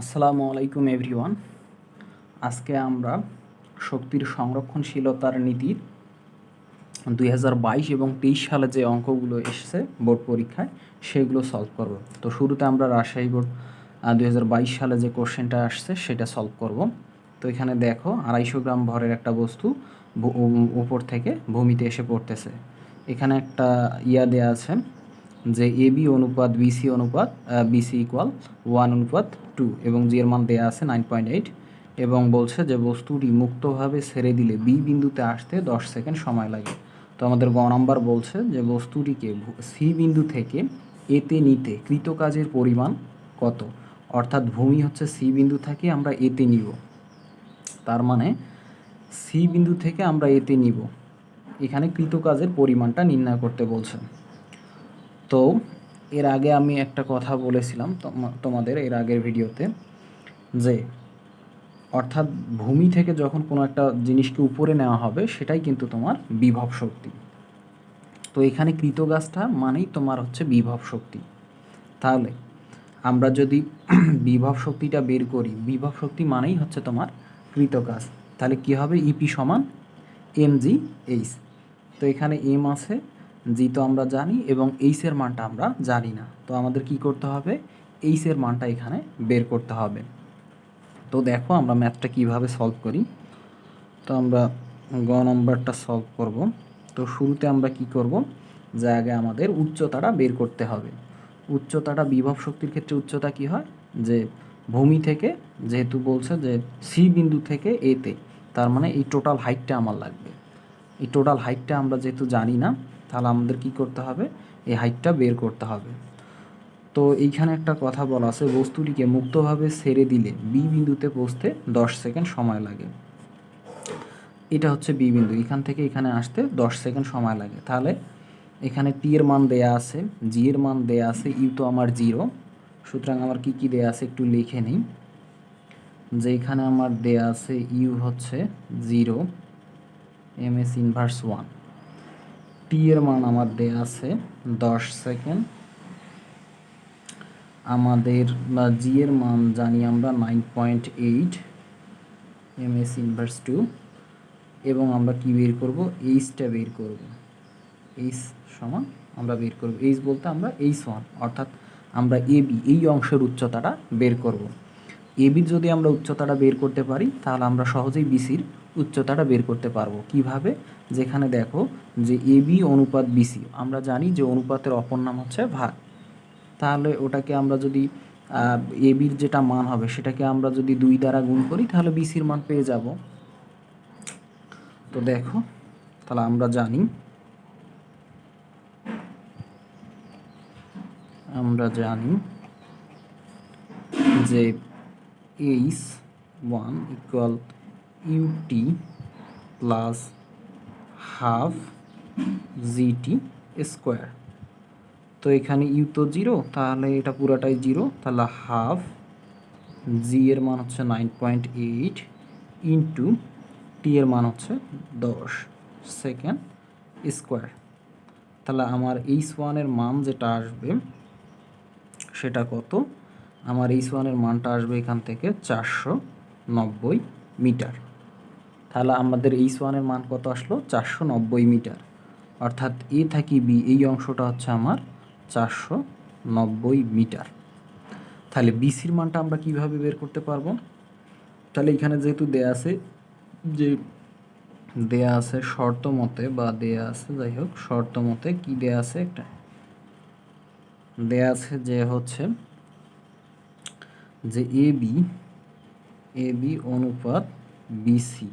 আসসালামু আলাইকুম, এভরিওয়ান। আজকে আমরা শক্তির সংরক্ষণশীলতার নীতির দুই হাজার বাইশ এবং তেইশ সালে যে অঙ্কগুলো এসেছে বোর্ড পরীক্ষায়, সেগুলো সলভ করব। তো শুরুতে আমরা রাজশাহী বোর্ড দুই হাজার বাইশ সালে যে কোশ্চেনটা আসছে, সেটা সলভ করব। তো এখানে দেখো, আড়াইশো গ্রাম ভরের একটা বস্তু উপর থেকে ভূমিতে এসে পড়তেছে। এখানে একটা ইয়া দেয়া আছে। যে এ বি অনুপাত বিসি অনুপাত বিসি ইকুয়াল ওয়ান অনুপাত টু এবং জি এর মান দেওয়া আছে নাইন পয়েন্ট এইট এবং বলছে যে বস্তুটি মুক্তভাবে ছেড়ে দিলে বি বিন্দুতে আসতে দশ সেকেন্ড সময় লাগে। তো আমাদের গ নাম্বার বলছে যে বস্তুটিকে সি বিন্দু থেকে এতে নিতে কৃতকাজের পরিমাণ কত? অর্থাৎ ভূমি হচ্ছে সি বিন্দু থেকে আমরা এতে নিব। তার মানে সি বিন্দু থেকে আমরা এতে নিব। এখানে কৃতকাজের পরিমাণটা নির্ণয় করতে বলছে। তো এর আগে আমি একটা কথা বলেছিলাম তোম- তোমাদের এর আগের ভিডিওতে যে অর্থাৎ ভূমি থেকে যখন কোনো একটা জিনিসকে উপরে নেওয়া হবে সেটাই কিন্তু তোমার বিভব শক্তি। তো এখানে কৃতগাছটা মানেই তোমার হচ্ছে বিভব শক্তি। তাহলে আমরা যদি বিভব শক্তিটা বের করি, বিভব শক্তি মানেই হচ্ছে তোমার কৃতকাজ তাহলে কি হবে? ইপি সমান এম জি এইচ তো এখানে এম আছে জি, তো আমরা জানি এবং এইচের মানটা আমরা জানি না। তো আমাদের কি করতে হবে? এইচের মানটা এখানে বের করতে হবে। তো দেখো আমরা ম্যাথটা কীভাবে সলভ করি। তো আমরা গ নম্বরটা সলভ করব। তো শুরুতে আমরা কি করব? যে আগে আমাদের উচ্চতাটা বের করতে হবে। উচ্চতাটা বিভব শক্তির ক্ষেত্রে উচ্চতা কি হয়? যে ভূমি থেকে, যেহেতু বলছে যে সি বিন্দু থেকে এতে তার মানে এই টোটাল হাইটটা আমার লাগবে। এই টোটাল হাইটটা আমরা যেহেতু জানি না তাহলে আমাদের কি করতে হবে? এই হাইটটা বের করতে হবে। তো এইখানে একটা কথা বলা আছে, বস্তুটিকে মুক্তভাবে ছেড়ে দিলে বি বিন্দুতে পৌঁছতে দশ সেকেন্ড সময় লাগে। এটা হচ্ছে বি বিন্দু, এখান থেকে এখানে আসতে দশ সেকেন্ড সময় লাগে। তাহলে এখানে টি এর মান দেয়া আছে জি এর মান দেয়া আছে ইউ তো আমার জিরো সুতরাং আমার কি কি দেয়া আছে একটু লিখে নিই। যে এখানে আমার দেয়া আছে ইউ হচ্ছে zero m s inverse one t এর মান আমার দেয়া আছে দশ সেকেন্ড। আমাদের জি এর মান জানি আমরা nine point eight m s inverse two এবং আমরা কি বের করব? এইচটা বের করব। এইচ সমান আমরা বের করব। এইচ বলতে আমরা এইচ ওয়ান, অর্থাৎ আমরা এ বি এই অংশের উচ্চতাটা বের করব। এবির যদি আমরা উচ্চতাটা বের করতে পারি, তাহলে আমরা সহজেই বিসির উচ্চতাটা বের করতে পারব। কীভাবে? যেখানে দেখো যে এবি অনুপাত বিসি। আমরা জানি যে অনুপাতের অপর নাম হচ্ছে ভাগ। তাহলে ওটাকে আমরা যদি এবির যেটা মান হবে, সেটাকে আমরা যদি দুই দ্বারা গুণ করি, তাহলে বিসির মান পেয়ে যাব। তো দেখো, তাহলে আমরা জানি আমরা জানি যে h one equal ut plus half gt square তো এখানে ইউ তো জিরো তাহলে এটা পুরাটাই জিরো তাহলে হাফ জি এর মান হচ্ছে nine point eight into t এর মান হচ্ছে দশ সেকেন্ড স্কোয়ার তাহলে আমার এইচ ওয়ানের মান যেটা আসবে, সেটা কত? আমার এইচ ওয়ানের মানটা আসবে এখান থেকে চারশো নব্বই মিটার। তাহলে আমাদের এইচ ওয়ানের মান কত আসলো? চারশো নব্বই মিটার। অর্থাৎ এ থাকি বি, এই অংশটা হচ্ছে আমার চারশো নব্বই মিটার। তাহলে বিসির মানটা আমরা কীভাবে বের করতে পারব? তাহলে এখানে যেহেতু দেয়া আছে, যে দেয়া আছে শর্ত মতে বা দেয়া আছে, যাই হোক, শর্ত মতে কি দেয়া আছে একটা? দেয়া আছে যে হচ্ছে যে এ বি এ বি অনুপাত বিসি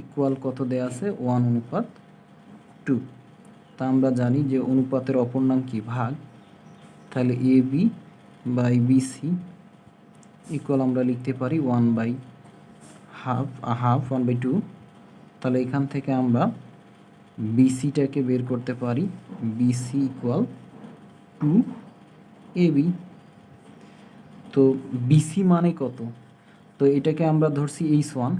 ইকুয়াল কত দেয়া আছে? ওয়ান অনুপাত টু তা আমরা জানি যে অনুপাতের অপর নাম কি? ভাগ। তাহলে A B by BC equal আমরা লিখতে পারি one by half half one by two তাহলে এখান থেকে আমরা বিসিটাকে বের করতে পারি। BC equal to A B তো বিসি মানে কত? তো এটাকে আমরা ধরছি এইচ ওয়ান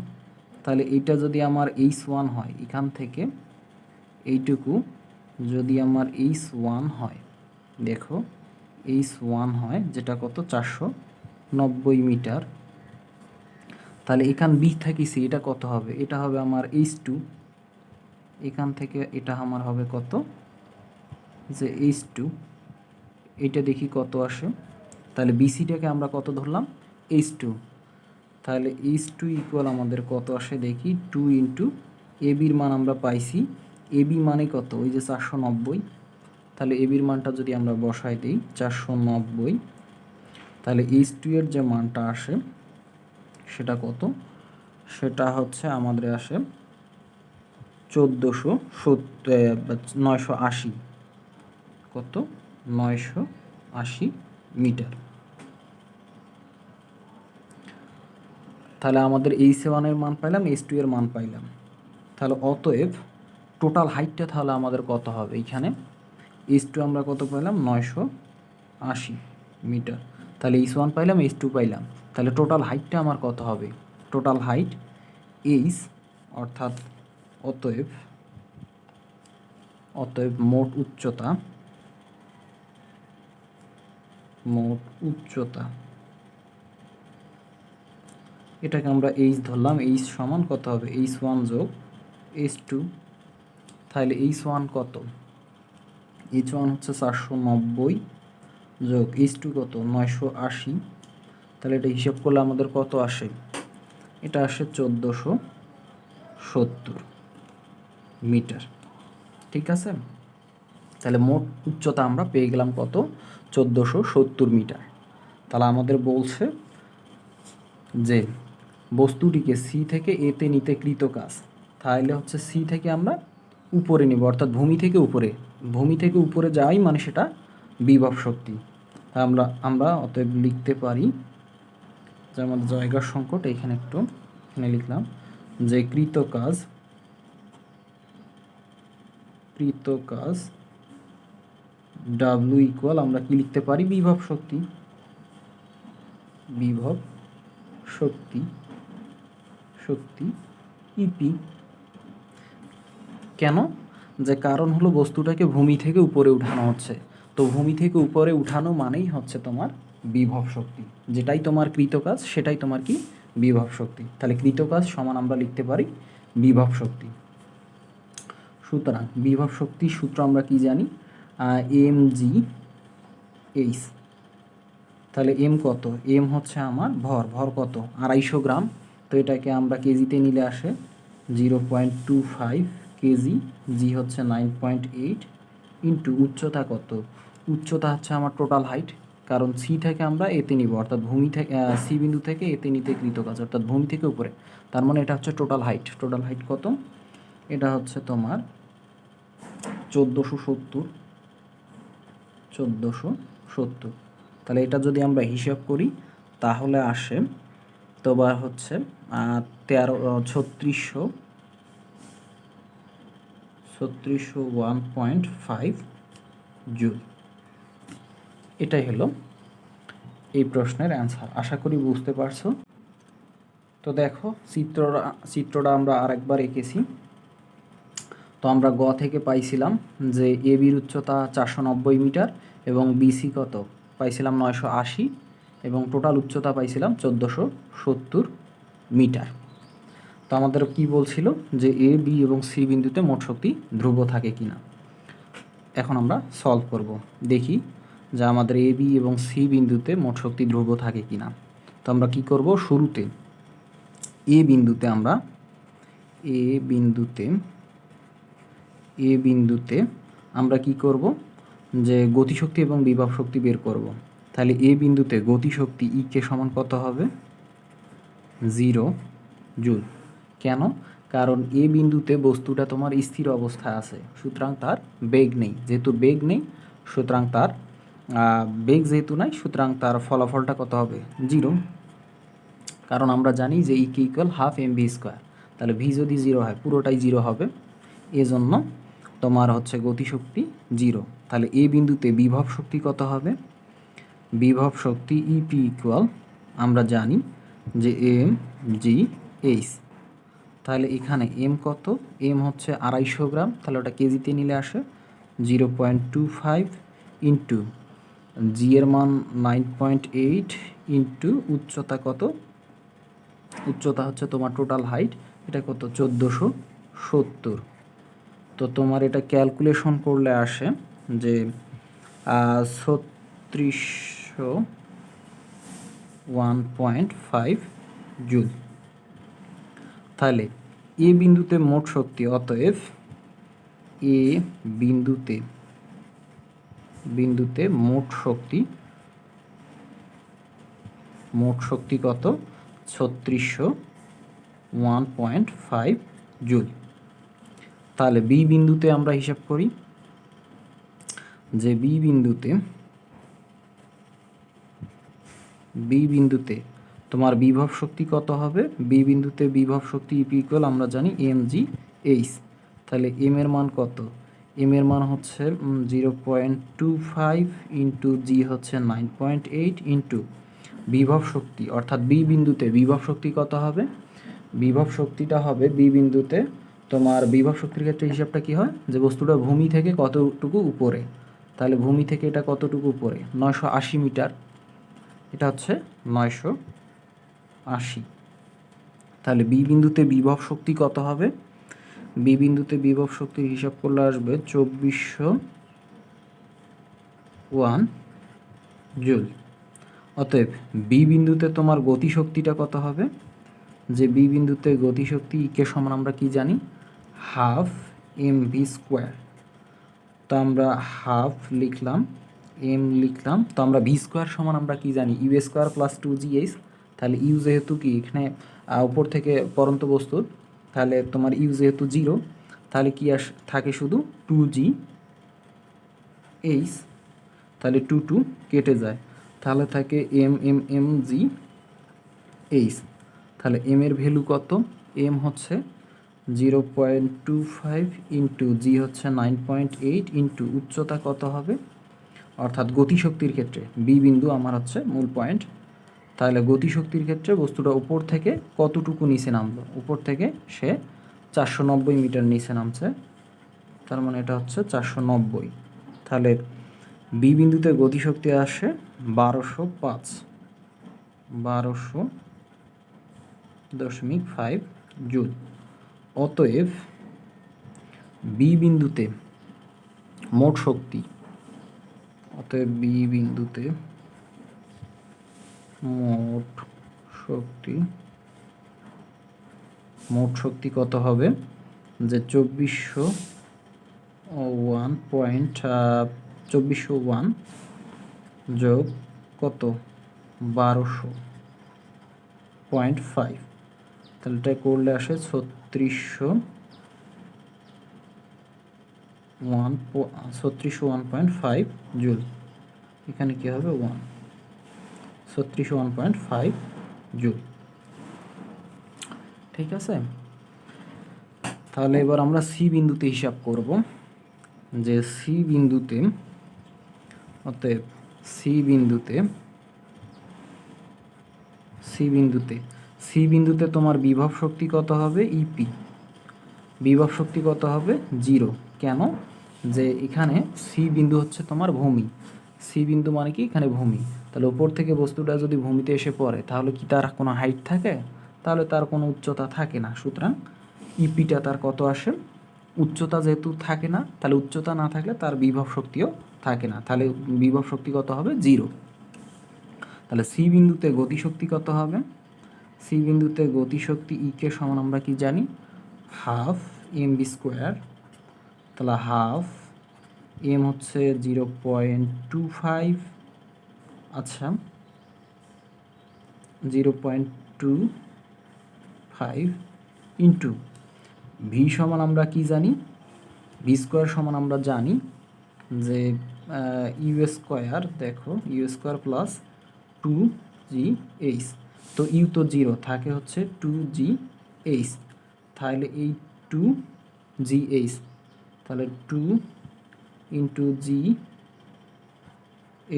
তাহলে এটা যদি আমার এইচ ওয়ান হয়, এখান থেকে এইটুকু যদি আমার এইচ ওয়ান হয়, দেখো এইচ ওয়ান হয় যেটা কত? চারশো নব্বই মিটার। তাহলে এখান বি থেকে সি এটা কত হবে? এটা হবে আমার এইচ টু এখান থেকে এটা আমার হবে কত? যে এইচ টু এটা দেখি কত আসে? তাহলে বিসিটাকে আমরা কত ধরলাম? এইচ টু তাহলে এইচ টু ইকুয়াল আমাদের কত আসে দেখি? টু ইন্টু এবির মান আমরা পাইছি। এবি মানে কত? ওই যে চারশো নব্বই। তাহলে এবির মানটা যদি আমরা বসাই দিই, চারশো নব্বই। তাহলে এইচ টু এর যে মানটা আসে, সেটা কত? সেটা হচ্ছে আমাদের আসে চোদ্দোশো নয়শো আশি। কত? নয়শো আশি মিটার। তাহলে আমাদের এই সেওয়ানের মান পাইলাম এইচ টু এর মান পাইলাম। তাহলে অতএব টোটাল হাইটটা তাহলে আমাদের কত হবে? এইখানে এইচ টু আমরা কত পাইলাম? নয়শো আশি মিটার। তাহলে এইচ ওয়ান পাইলাম এইচ টু পাইলাম। তাহলে টোটাল হাইটটা আমার কত হবে? টোটাল হাইট এইচ অর্থাৎ অতএব অতএব মোট উচ্চতা মোট উচ্চতা এটাকে আমরা এইচ ধরলাম এইচ সমান কত হবে? এইচ ওয়ান যোগ এইচ টু তাহলে এইচ ওয়ান কত? এইচ ওয়ান হচ্ছে চারশো নব্বই যোগ এইচ টু কত? নয়শো আশি। তাহলে এটা হিসাব করলে আমাদের কত আসে? এটা আসে চোদ্দোশো সত্তর মিটার। ঠিক আছে? তাহলে মোট উচ্চতা আমরা পেয়ে গেলাম কত? চোদ্দোশো সত্তর মিটার। তাহলে আমাদের বলছে যে বস্তুটিকে সি থেকে এতে নিতে কৃত কাজ তাহলে হচ্ছে সি থেকে আমরা উপরে নিব, অর্থাৎ ভূমি থেকে উপরে। ভূমি থেকে উপরে যাই মানে সেটা বিভব শক্তি। আমরা আমরা অতএব লিখতে পারি, যে আমাদের জায়গার সংকট, এখানে একটু, এখানে লিখলাম, যে কৃত কাজ কৃত কাজ ডাব্লু ইকুয়াল আমরা কি লিখতে পারি? বিভব শক্তি। বিভব শক্তি। শক্তি ইপি। কেন? যে কারণ হলো বস্তুটাকে ভূমি থেকে উপরে উঠানো হচ্ছে। তো ভূমি থেকে উপরে উঠানো মানেই হচ্ছে তোমার বিভব শক্তি। যেটাই তোমার কৃতকাজ, সেটাই তোমার কি? বিভব শক্তি। তাহলে কৃতকাজ সমান আমরা লিখতে পারি বিভব শক্তি। সুতরাং বিভব শক্তির সূত্র আমরা কি জানি? এম জি এইচ তাহলে এম কত? এম হচ্ছে আমার ভর। ভর কত? আড়াইশো গ্রাম। তো এটাকে আমরা কেজিতে নিলে আসে zero point two five kg, g হচ্ছে নাইন পয়েন্ট এইট ইন্টু উচ্চতা কত? উচ্চতা হচ্ছে আমার টোটাল হাইট কারণ সি থেকে আমরা এতে নিব, অর্থাৎ ভূমি থেকে সি বিন্দু থেকে এতে নিতে কৃত কাজ অর্থাৎ ভূমি থেকে উপরে। তার মানে এটা হচ্ছে টোটাল হাইট টোটাল হাইট কত? এটা হচ্ছে তোমার চোদ্দোশো সত্তর চোদ্দোশো সত্তর। তাহলে এটা যদি আমরা হিসাব করি, তাহলে আসে তোমার হচ্ছে তেরো ছত্রিশশো ছত্রিশশো ওয়ান পয়েন্ট ফাইভ জুল। এটাই হলো এই প্রশ্নের অ্যান্সার আশা করি বুঝতে পারছ। তো দেখো চিত্রটা চিত্রটা আমরা আরেকবার এঁকেছি। তো আমরা গ থেকে পাইছিলাম যে এ বির উচ্চতা চারশো নব্বই মিটার এবং বিসি কত? পাইছিলাম নয়শো আশি। এবং টোটাল উচ্চতা পাইছিলাম চোদ্দোশো সত্তর মিটার। তো আমাদের কি বলছিল যে এ বি এবং সি বিন্দুতে মোট শক্তি ধ্রুব থাকে কি না এখন আমরা সলভ করব। দেখি যে আমাদের এ বি এবং সি বিন্দুতে মোট শক্তি ধ্রুব থাকে কি না তো আমরা কি করব? শুরুতে এ বিন্দুতে আমরা এ বিন্দুতে এ বিন্দুতে আমরা কি করব? যে গতিশক্তি এবং বিভব শক্তি বের করব। তাহলে এ বিন্দুতে গতিশক্তি ই কে সমান কত হবে? Zero joule. কেন? কারণ এ বিন্দুতে বস্তুটা তোমার স্থির অবস্থায় আছে, সুতরাং তার বেগ নেই। যেহেতু বেগ নেই, সুতরাং তার বেগ যেহেতু নাই, সুতরাং তার ফলাফলটা কত হবে? জিরো। কারণ আমরা জানি যে e k equal half m v square তাহলে ভি যদি জিরো হয়, পুরোটাই জিরো হবে। এজন্য তোমার হচ্ছে গতিশক্তি জিরো। তাহলে এ বিন্দুতে বিভব শক্তি কত হবে? বিভব শক্তি ইপি ইকুয়াল আমরা জানি যে এম জি এইচ তাহলে এখানে এম কত? এম হচ্ছে আড়াইশো গ্রাম, তাহলে ওটা কেজিতে নিলে আসে zero point two five into g এর মান নাইন পয়েন্ট এইট ইন্টু উচ্চতা কত? উচ্চতা হচ্ছে তোমার টোটাল হাইট এটা কত? চোদ্দোশো সত্তর। তো তোমার এটা ক্যালকুলেশন করলে আসে যে ছত্রিশশো ওয়ান পয়েন্ট ফাইভ জুল। তাহলে এ বিন্দুতে মোট শক্তি অতএব এ বিন্দুতে বিন্দুতে মোট শক্তি মোট শক্তি কত? ছত্রিশশো ওয়ান পয়েন্ট ফাইভ জুল। তাহলে বি বিন্দুতে আমরা হিসাব করি যে বি বিন্দুতে বি বিন্দুতে, তোমার বিভব শক্তি কত হবে? বি বিন্দুতে বিভব শক্তি ইকুয়াল আমরা জানি এম জি এইচ তাহলে এম এর মান কত? এম এর মান হচ্ছে zero point two five into g হচ্ছে নাইন পয়েন্ট এইট ইন্টু বিভব শক্তি, অর্থাৎ বি বিন্দুতে বিভব শক্তি কত হবে? বিভব শক্তিটা হবে বি বিন্দুতে, তোমার বিভব শক্তির ক্ষেত্রে হিসাবটা কি হয়? যে বস্তুটা ভূমি থেকে কতটুকু উপরে। তাহলে ভূমি থেকে এটা কতটুকু উপরে? নয়শো আশি মিটার। এটা হচ্ছে নয়শো আশি। তাহলে বি বিন্দুতে বিভব শক্তি কত হবে? বি বিন্দুতে বিভব শক্তির হিসাব করলে আসবে চব্বিশশো ওয়ান জুল। অতএব বি বিন্দুতে তোমার গতিশক্তিটা কত হবে? যে বি বিন্দুতে গতিশক্তি কে সমান আমরা কি জানি? Half m v square. তো আমরা হাফ লিখলাম এম লিখলাম। তো আমরা ভি স্কোয়ার সমান আমরা কি জানি? U square plus two g h তাহলে ইউ যেহেতু কি? এখানে উপর থেকে পরন্ত বস্তুর তাহলে তোমার ইউ যেহেতু জিরো তাহলে কি আস, থাকে শুধু টু জি এইচ তাহলে টু টু কেটে যায়। তাহলে থাকে m m m g h তাহলে এম এর ভ্যালু কত? এম হচ্ছে zero point two five into g হচ্ছে নাইন পয়েন্ট এইট ইন্টু উচ্চতা কত হবে? অর্থাৎ গতিশক্তির ক্ষেত্রে বি বিন্দু আমার হচ্ছে মূল পয়েন্ট তাহলে গতিশক্তির ক্ষেত্রে বস্তুটা উপর থেকে কতটুকু নিচে নামলো? উপর থেকে সে চারশো নব্বই মিটার নিচে নামছে, তার মানে এটা হচ্ছে চারশো নব্বই। তাহলে বি বিন্দুতে গতিশক্তি আসে বারোশো পাঁচ, বারোশো দশমিক ফাইভ জুল। অতএব বি বিন্দুতে মোট শক্তি অতএব বি বিন্দুতে মোট শক্তি মোট শক্তি কত হবে? যে চব্বিশশো ওয়ান পয়েন্ট চব্বিশশো ওয়ান যোগ কত? বারোশো পয়েন্ট ফাইভ তাহলে এটা করলে আসে ছত্রিশশো ওয়ান ছত্রিশশো ওয়ান পয়েন্ট ফাইভ জুল। এখানে কী হবে? ওয়ান। ছত্রিশশো ওয়ান পয়েন্ট ফাইভ জুল। ঠিক আছে? তাহলে এবার আমরা সি বিন্দুতে হিসাব করব। যে সি বিন্দুতে, অতএব সি বিন্দুতে সি বিন্দুতে সি বিন্দুতে তোমার বিভব শক্তি কত হবে? ইপি বিভব শক্তি কত হবে? জিরো। কেন? যে এখানে সি বিন্দু হচ্ছে তোমার ভূমি। সি বিন্দু মানে কি? এখানে ভূমি। তাহলে উপর থেকে বস্তুটা যদি ভূমিতে এসে পড়ে, তাহলে কি তার কোনো হাইট থাকে? তাহলে তার কোনো উচ্চতা থাকে না। সুতরাং ইপিটা তার কত আসে? উচ্চতা যেহেতু থাকে না, তাহলে উচ্চতা না থাকলে তার বিভব শক্তিও থাকে না। তাহলে বিভব শক্তি কত হবে? জিরো। তাহলে সি বিন্দুতে গতিশক্তি কত হবে? সি বিন্দুতে গতিশক্তি ইকে সমান আমরা কি জানি? হাফ এম বি স্কোয়ার তাহলে হাফ, এম হচ্ছে জিরো পয়েন্ট টু ফাইভ আচ্ছা zero point two five into v সমান আমরা কি জানি? ভি স্কোয়ার সমান আমরা জানি যে ইউ স্কোয়ার, দেখো, u square plus two g h. তো ইউ তো জিরো, থাকে হচ্ছে টু জি এইচ। তাহলে এই টু জি এইচ। তাহলে টু ইন্টু জি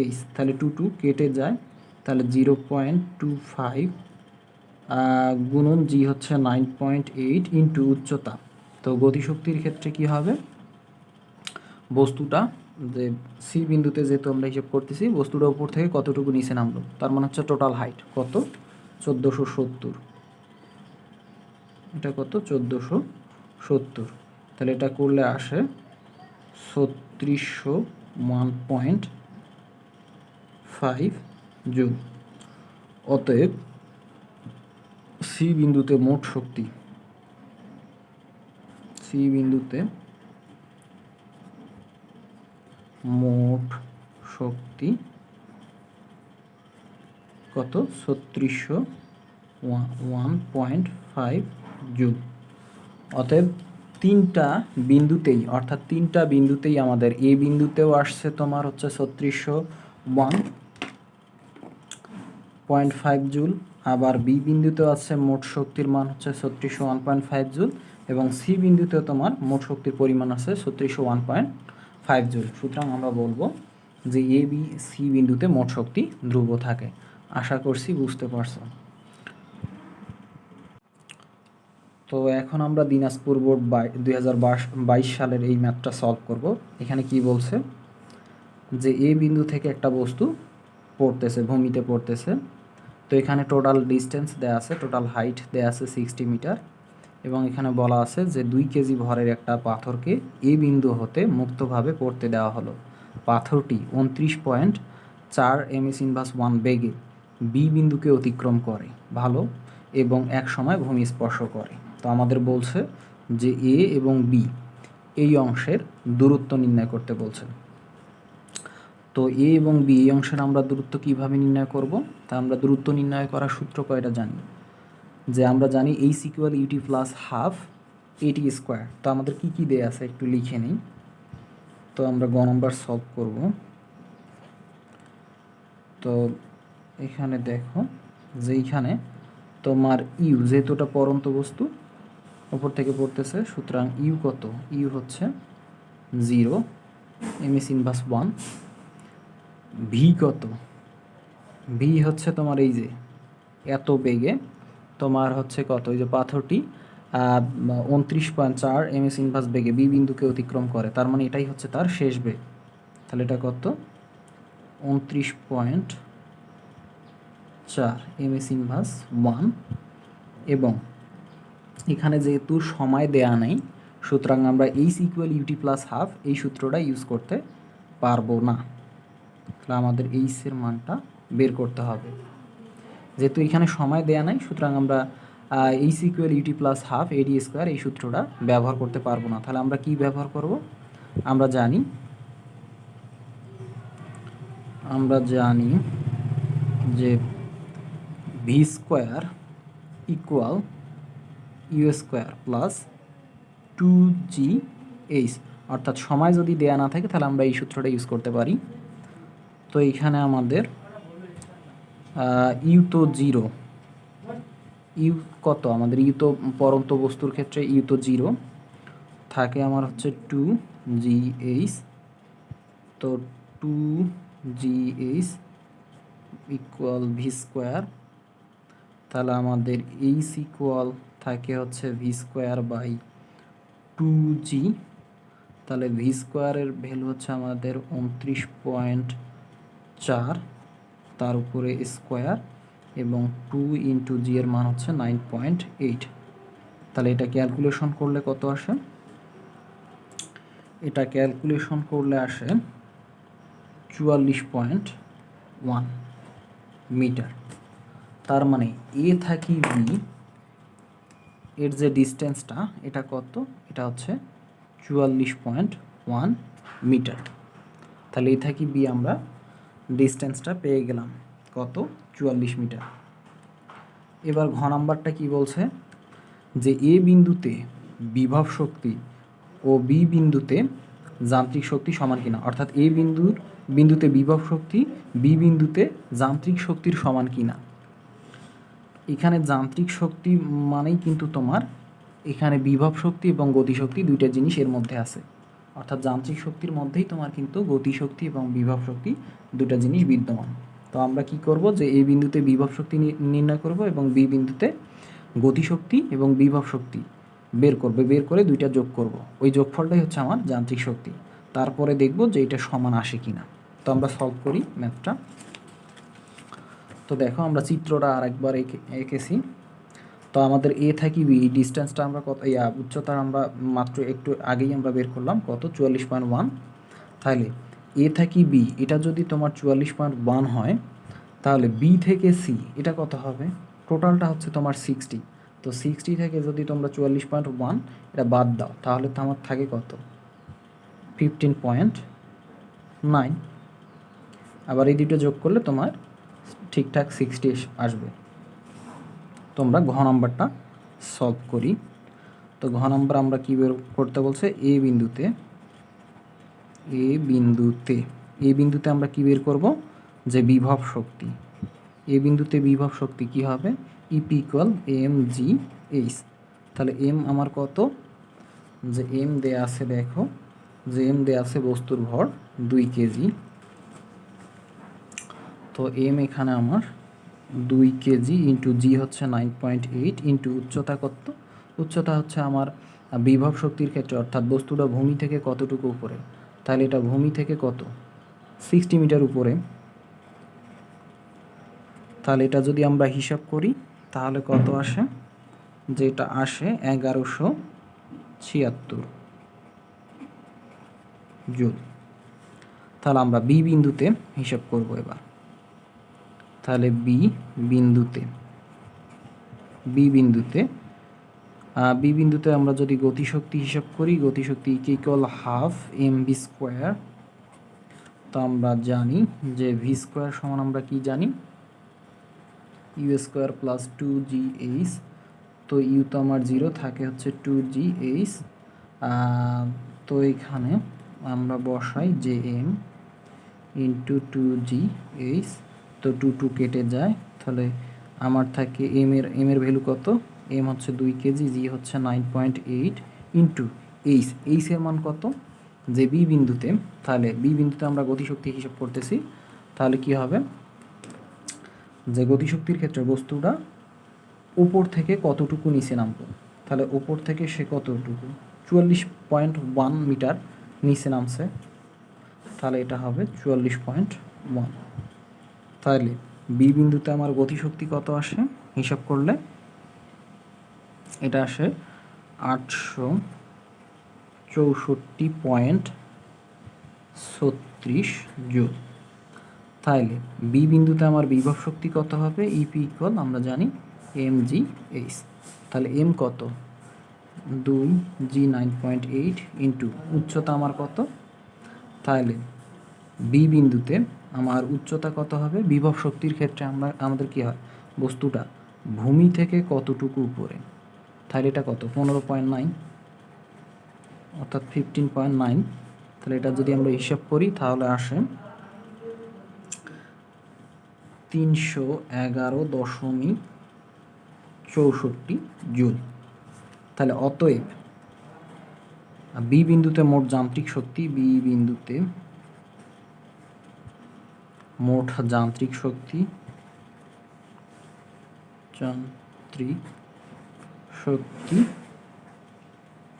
এইচ তাহলে টু টু কেটে যায়, তাহলে জিরো পয়েন্ট টু ফাইভ গুণন জি হচ্ছে নাইন পয়েন্ট এইট ইন্টু উচ্চতা। তো গতিশক্তির ক্ষেত্রে কি হবে? বস্তুটা যে সি বিন্দুতে যেহেতু আমরা হিসেব করতেছি, বস্তুটা উপর থেকে কতটুকু নিচে নামলো? তার মানে হচ্ছে টোটাল হাইট কত? চোদ্দোশো সত্তর। এটা কত? চোদ্দোশো সত্তর। তাহলে এটা করলে আসে ছত্রিশশো ওয়ান পয়েন্ট ফাইভ জুল অতএব সি বিন্দুতে মোট শক্তি। সি বিন্দুতে মোট শক্তি কত? ছত্রিশশো ওয়ান পয়েন্ট ফাইভ জুল অতএব তিনটা বিন্দুতেই, অর্থাৎ তিনটা বিন্দুতেই আমাদের এ বিন্দুতেও আসছে তোমার হচ্ছে ছত্রিশশো ওয়ান পয়েন্ট ফাইভ জুল, আবার বি বিন্দুতেও আছে মোট শক্তির মান হচ্ছে ছত্রিশশো ওয়ান পয়েন্ট ফাইভ জুল, এবং সি বিন্দুতেও তোমার মোট শক্তির পরিমাণ আছে ছত্রিশশো ওয়ান পয়েন্ট ফাইভ জুল। সুতরাং আমরা বলব যে এ, বি, সি বিন্দুতে মোট শক্তি ধ্রুব থাকে। আশা করছি বুঝতে পারছ। তো এখন আমরা দিনাজপুর বোর্ড বাই দুই হাজার বাইশ সালের এই ম্যাথটা সলভ করব। এখানে কি বলছে? যে এ বিন্দু থেকে একটা বস্তু পড়তেছে, ভূমিতে পড়তেছে। তো এখানে টোটাল ডিস্টেন্স দেয়া আছে টোটাল হাইট দেয়া আছে সিক্সটি মিটার এবং এখানে বলা আছে যে দুই কেজি ভরের একটা পাথরকে এ বিন্দু হতে মুক্তভাবে পড়তে দেওয়া হলো। পাথরটি উনত্রিশ পয়েন্ট চার এম এস ইনভার্স ওয়ান বেগে বি বিন্দুকে অতিক্রম করে, ভালো, এবং এক সময় ভূমি স্পর্শ করে। তো আমাদের বলছে যে এ এবং বি এই অংশের দূরত্ব নির্ণয় করতে বলছে। তো এ এবং বি এই অংশের আমরা দূরত্ব কীভাবে নির্ণয় করব? তা আমরা দূরত্ব নির্ণয় করার সূত্র কয়টা জানি? যে আমরা জানি এই s equal ut plus half at square তো আমাদের কি কি দেয়া আছে একটু লিখে নিই। তো আমরা গ নম্বর সলভ করব। তো এখানে দেখো যে এইখানে তোমার ইউ যেহেতু ওটা পরন্ত বস্তু ওপর থেকে পড়তেছে, সুতরাং ইউ কত? ইউ হচ্ছে zero m s inverse one v কত? ভি হচ্ছে তোমার এই যে, এত বেগে, তোমার হচ্ছে কত? ওই যে পাথরটি উনত্রিশ পয়েন্ট চার এম এস ইনভার্স বেগে বি বিন্দুকে অতিক্রম করে, তার মানে এটাই হচ্ছে তার শেষ বেগ। তাহলে এটা কত? উনত্রিশ পয়েন্ট চার এম এস ইনভার্স ওয়ান এবং এখানে যেহেতু সময় দেয়া নেই, সুতরাং আমরা এই সিকুয়াল ইউটি প্লাস হাফ এই সূত্রটা ইউজ করতে পারব না। তাহলে আমাদের এইসের মানটা বের করতে হবে। যেহেতু এখানে সময় দেয়া নাই, সুতরাং আমরা এই s equal ut plus half এডি স্কোয়ার এই সূত্রটা ব্যবহার করতে পারব না। তাহলে আমরা কি ব্যবহার করব? আমরা জানি আমরা জানি যে v square equal u square plus two g h. অর্থাৎ সময় যদি দেয়া না থাকে, তাহলে আমরা এই সূত্রটা ইউজ করতে পারি। তো এইখানে আমাদের ইউ তো জিরো। ইউ কত? আমাদের ইউ তো পরন্ত বস্তুর ক্ষেত্রে ইউ তো জিরো। থাকে আমার হচ্ছে টু জি এইচ। তো two g h equal v square তাহলে আমাদের এইচ ইকুয়াল থাকে হচ্ছে v square by two g তাহলে ভি স্কোয়ারের ভ্যালু হচ্ছে আমাদের উনত্রিশ পয়েন্ট চার, তার উপরে স্কোয়ার এবং টু ইন্টু জি এর মান হচ্ছে নাইন পয়েন্ট এইট তাহলে এটা ক্যালকুলেশন করলে কত আসে? এটা ক্যালকুলেশন করলে আসে চুয়াল্লিশ পয়েন্ট ওয়ান মিটার। তার মানে এ থাকি বি এর যে ডিস্টেন্সটা এটা কত? এটা হচ্ছে চুয়াল্লিশ পয়েন্ট ওয়ান মিটার। তাহলে এ থাকি বি আমরা ডিস্টেন্সটা পেয়ে গেলাম। কত? চুয়াল্লিশ মিটার। এবার ঘ নাম্বারটা কি বলছে? যে এ বিন্দুতে বিভব শক্তি ও বি বিন্দুতে যান্ত্রিক শক্তি সমান কিনা। অর্থাৎ এ বিন্দুর, বিন্দুতে বিভব শক্তি বি বিন্দুতে যান্ত্রিক শক্তির সমান কিনা। এখানে যান্ত্রিক শক্তি মানেই কিন্তু তোমার এখানে বিভব শক্তি এবং গতিশক্তি দুইটা জিনিস এর মধ্যে আছে। অর্থাৎ যান্ত্রিক শক্তির মধ্যেই তোমার কিন্তু গতিশক্তি এবং বিভব শক্তি দুটা জিনিস বিদ্যমান। তো আমরা কি করব যে এই বিন্দুতে বিভব শক্তি নির্ণয় করব এবং বি বিন্দুতে গতিশক্তি এবং বিভব শক্তি বের করবে, বের করে দুইটা যোগ করব। ওই যোগফলটাই হচ্ছে আমার যান্ত্রিক শক্তি। তারপরে দেখব যে এটা সমান আসে কি না তো আমরা সলভ করি ম্যাথটা তো দেখো আমরা চিত্রটা আরেকবার এঁকে, এঁকেছি। তো আমাদের এ থাকি বি ডিস্টেন্সটা আমরা কত ইয়া উচ্চতা আমরা মাত্র একটু আগেই আমরা বের করলাম, কত? চুয়াল্লিশ পয়েন্ট ওয়ান তাহলে এ থাকি বি, এটা যদি তোমার চুয়াল্লিশ পয়েন্ট ওয়ান হয়, তাহলে বি থেকে সি, এটা কত হবে? টোটালটা হচ্ছে তোমার সিক্সটি তো সিক্সটি থেকে যদি তোমরা চুয়াল্লিশ পয়েন্ট ওয়ান এটা বাদ দাও, তাহলে তো আমার থাকে কত? ফিফটিন পয়েন্ট নাইন আবার এই দুটো যোগ করলে তোমার ঠিকঠাক সিক্সটি আসবে। তোমরা ঘ নাম্বারটা সলভ করি। তো ঘ নাম্বার আমরা কী বের করতে বলছে? এ বিন্দুতে এ বিন্দুতে এ বিন্দুতে আমরা কি বের করব? যে বিভব শক্তি। এ বিন্দুতে বিভব শক্তি কি হবে? EP equal M G H তাহলে এম আমার কত? যে এম দেয়া আছে দেখো, যে এম দেয়া আছে বস্তুর ভর দুই কেজি। তো এম এখানে আমার দুই কেজি ইন্টু জি হচ্ছে নাইন পয়েন্ট এইট ইন্টু উচ্চতা কত? উচ্চতা হচ্ছে আমার বিভব শক্তির ক্ষেত্রে, অর্থাৎ বস্তুটা ভূমি থেকে কতটুকু উপরে? তাহলে এটা ভূমি থেকে কত? সিক্সটি মিটার উপরে। তাহলে এটা যদি আমরা হিসাব করি, তাহলে কত আসে? যেটা আসে এগারোশো ছিয়াত্তর জুল। তাহলে আমরা বি বিন্দুতে হিসাব করব এবার। তাহলে বি বিন্দুতে বি বিন্দুতে বি বিন্দুতে আমরা যদি গতিশক্তি হিসাব করি, গতিশক্তি equal half M B square তো আমরা জানি যে ভি স্কোয়ার সমান আমরা কি জানি? U square plus two G H তো ইউ তো আমার জিরো থাকে হচ্ছে টু জি এইচ তো এখানে আমরা বসাই J M into two G H তো টু টু কেটে যায়, তাহলে আমার থাকে এম এর এম এর ভ্যালু কত? এম হচ্ছে দুই কেজি জি হচ্ছে nine point eight into H এইচের মান কত? যে বি বিন্দুতে, তাহলে বি বিন্দুতে আমরা গতিশক্তি হিসাব করতেছি, তাহলে কি হবে? যে গতিশক্তির ক্ষেত্রে বস্তুটা উপর থেকে কতটুকু নিচে নামবো? তাহলে উপর থেকে সে কতটুকু? চুয়াল্লিশ পয়েন্ট ওয়ান মিটার নিচে নামছে, তাহলে এটা হবে চুয়াল্লিশ পয়েন্ট ওয়ান তাহলে বি বিন্দুতে আমার গতিশক্তি কত আসে? হিসাব করলে এটা আসে আটশো চৌষট্টি পয়েন্ট ছত্রিশ জুল। তাইলে বি বিন্দুতে আমার বিভব শক্তি কত হবে? ইপি ইকুয়াল আমরা জানি এম জি এইচ তাহলে এম কত? দুই G nine point eight into উচ্চতা আমার কত? তাহলে বি বিন্দুতে আমার উচ্চতা কত হবে? বিভব শক্তির ক্ষেত্রে আমরা, আমাদের কী হয়? বস্তুটা ভূমি থেকে কতটুকু উপরে? তাহলে এটা কত? পনেরো পয়েন্ট নাইন। অর্থাৎ ফিফটিন পয়েন্ট নাইন। তাহলে এটা যদি আমরা হিসাব করি, তাহলে আসে তিনশো এগারো দশমিক চৌষট্টি জুল। তাহলে অতএব বি বিন্দুতে মোট যান্ত্রিক শক্তি, বি বিন্দুতে মোট যান্ত্রিক শক্তি যান্ত্রিক শক্তি,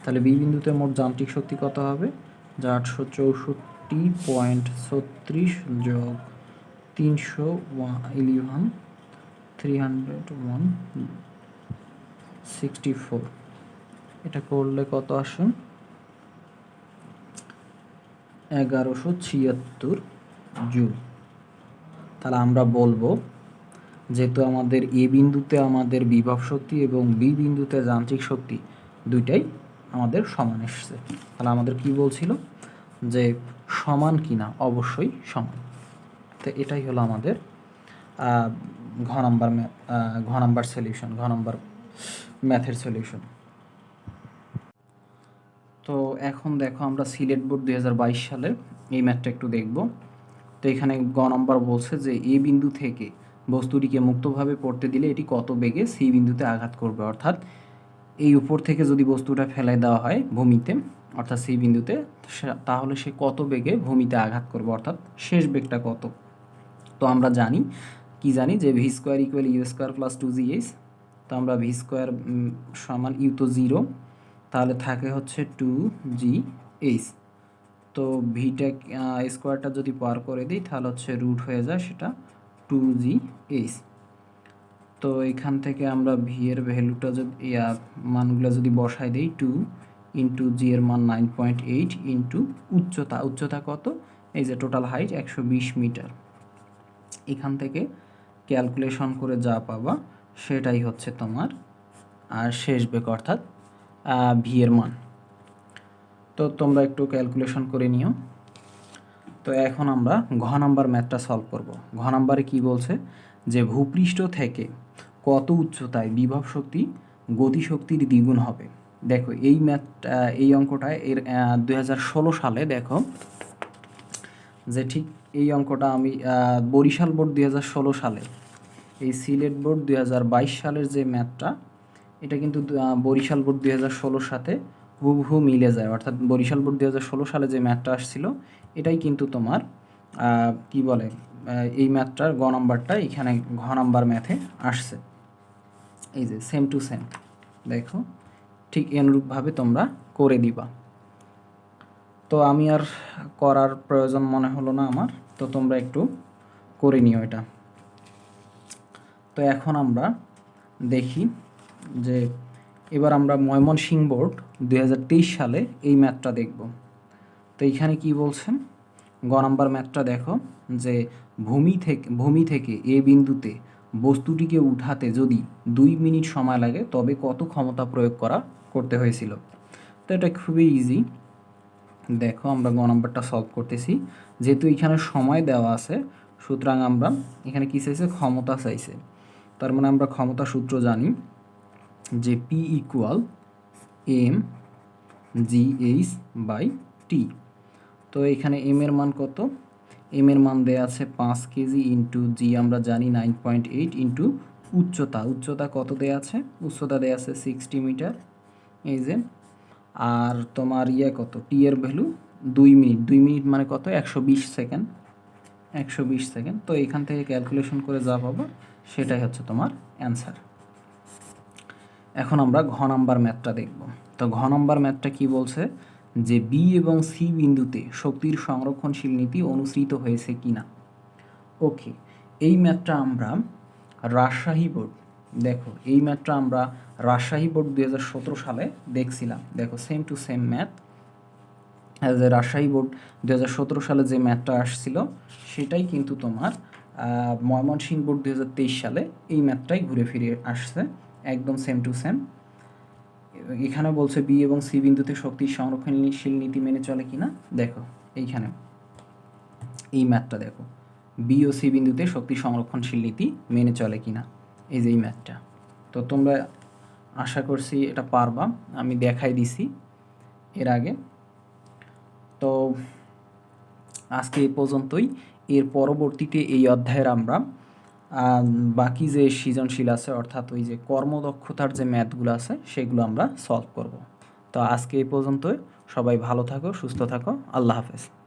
তাহলে বি বিন্দুতে মোট যান্ত্রিক শক্তি কত হবে? যা আটশো চৌষট্টি পয়েন্ট ছত্রিশ যোগ তিনশো eleven three hundred one sixty four এটা করলে কত আসে? এগারোশো ছিয়াত্তর জুল। তাহলে আমরা বলব যেহেতু আমাদের এ বিন্দুতে আমাদের বিভব শক্তি এবং বি বিন্দুতে যান্ত্রিক শক্তি দুইটাই আমাদের সমান এসছে। তাহলে আমাদের কি বলছিল? যে সমান কিনা অবশ্যই সমান। তো এটাই হলো আমাদের ঘ নাম্বার ঘ নাম্বার সলিউশন ঘ নাম্বার ম্যাথের সলিউশন তো এখন দেখো আমরা সিলেট বোর্ড দুই হাজার বাইশ সালের এই ম্যাথটা একটু দেখব। তো এখানে গ নম্বর বলছে যে, এ বিন্দু থেকে বস্তুটিকে মুক্তভাবে পড়তে দিলে এটি কত বেগে সি বিন্দুতে আঘাত করবে? অর্থাৎ এই উপর থেকে যদি বস্তুটা ফেলে দেওয়া হয় ভূমিতে, অর্থাৎ সি বিন্দুতে তাহলে সে কত বেগে ভূমিতে আঘাত করবে? অর্থাৎ শেষ বেগটা কত? তো আমরা জানি, কি জানি যে, V square equal U square plus two G H, তো আমরা ভি স্কোয়ার সমান ইউ তো জিরো, তাহলে থাকে হচ্ছে টু জি এইচ। তো ভিটেক স্কোয়ারটা যদি পার করে দিই, তাহলে হচ্ছে রুট হয়ে যায় সেটা টু জি এইচ তো এখান থেকে আমরা ভি এর ভ্যালুটা যদি মানগুলো যদি বসাই দিই টু ইন্টু জি এর মান নাইন পয়েন্ট এইট ইন্টু উচ্চতা উচ্চতা কত? এই যে টোটাল হাইট একশো বিশ মিটার এখান থেকে ক্যালকুলেশন করে যা পাবা, সেটাই হচ্ছে তোমার শেষ বেগ অর্থাৎ ভি এর মান। তো তোমরা একটু ক্যালকুলেশন করে নিও। তো এখন আমরা ঘ নাম্বার ম্যাথটা সলভ করব। ঘ নাম্বারে কি বলছে? যে ভূপৃষ্ঠ থেকে কত উচ্চতায় বিভব শক্তি গতিশক্তির দ্বিগুণ হবে? দেখো, এই ম্যাথ এই অঙ্কটায় এর দুই হাজার ষোলো সালে দেখো যে ঠিক এই অঙ্কটা আমি বরিশাল বোর্ড দু হাজার ষোলো সালে, এই সিলেট বোর্ড দুই হাজার বাইশ সালের যে ম্যাথটা এটা কিন্তু বরিশাল বোর্ড দুই সাথে হুবহু মিলে যায়। অর্থাৎ বরিশাল বোর্ড দুই ষোলো সালে যে ম্যাথটা আসছিল, এটাই কিন্তু তোমার কি বলে এই ম্যাথটার গ নাম্বারটা এখানে ঘ নাম্বার ম্যাথে আসছে। এই যে সেম টু সেম দেখো, ঠিক অনুরূপভাবে তোমরা করে দিবা। তো আমি আর করার প্রয়োজন মনে হলো না আমার, তো তোমরা একটু করে নিও এটা। তো এখন আমরা দেখি যে এবার আমরা ময়মনসিং বোর্ড দু হাজার তেইশ সালে এই ম্যাথটা দেখব। তো এইখানে কি বলছেন? গ নাম্বার ম্যাথটা দেখো, যে ভূমি থেকে ভূমি থেকে এ বিন্দুতে বস্তুটিকে উঠাতে যদি দুই মিনিট সময় লাগে, তবে কত ক্ষমতা প্রয়োগ করা, করতে হয়েছিল? তো এটা খুবই ইজি দেখো আমরা গ নাম্বারটা সলভ করতেছি। যেহেতু এখানে সময় দেওয়া আছে, সুতরাং আমরা এখানে কী চাইছে? ক্ষমতা চাইছে। তার মানে আমরা ক্ষমতা সূত্র জানি। যে P equal M G H by T তো এখানে এম এর মান কত? এম এর মান দেয়া আছে পাঁচ কেজি ইন্টু জি আমরা জানি নাইন পয়েন্ট এইট ইন্টু উচ্চতা। উচ্চতা কত দেয়া আছে? উচ্চতা দেয়া আছে সিক্সটি মিটার এই যে, আর তোমার ইয়ে কত? টি এর ভ্যালু দুই মিনিট দুই মিনিট মানে কত? একশো বিশ সেকেন্ড একশো বিশ সেকেন্ড তো এখান থেকে ক্যালকুলেশন করে যা পাবো, সেটাই হচ্ছে তোমার অ্যান্সার এখন আমরা ঘ নাম্বার ম্যাথটা দেখব। তো ঘ নাম্বার ম্যাথটা কি বলছে? যে বি এবং সি বিন্দুতে শক্তির সংরক্ষণশীল নীতি অনুসৃত হয়েছে কিনা। ওকে এই ম্যাথটা আমরা রাজশাহী বোর্ড, দেখো, এই ম্যাথটা আমরা রাজশাহী বোর্ড দু হাজার সতেরো সালে দেখছিলাম। দেখো সেম টু সেম ম্যাথ এ রাজশাহী বোর্ড দু হাজার সতেরো সালে যে ম্যাথটা আসছিল, সেটাই কিন্তু তোমার ময়মনসিংহ বোর্ড দুই হাজার তেইশ সালে এই ম্যাথটাই ঘুরে ফিরে আসছে। একদম সেম টু সেম এখানে বলছে বি এবং সি বিন্দুতে শক্তির সংরক্ষণশীল নীতি মেনে চলে কিনা? দেখো এইখানে। এই ম্যাথটা দেখো। বি ও সি বিন্দুতে শক্তি সংরক্ষণশীল নীতি মেনে চলে কিনা? এই যে এই ম্যাথটা তো তোমরা আশা করছি এটা পারবা। আমি দেখাই দিছি এর আগে। তো আজকে এই পর্যন্তই। এর পরবর্তীতে এই অধ্যায়ের আমরা আম, বাকি যে সৃজনশীল আছে, অর্থাৎ ওই যে কর্মদক্ষতার যে ম্যাথগুলো আছে, সেগুলো আমরা সলভ করব। তো আজকে এই পর্যন্তই। সবাই ভালো থাকো, সুস্থ থাকো। আল্লাহ হাফেজ।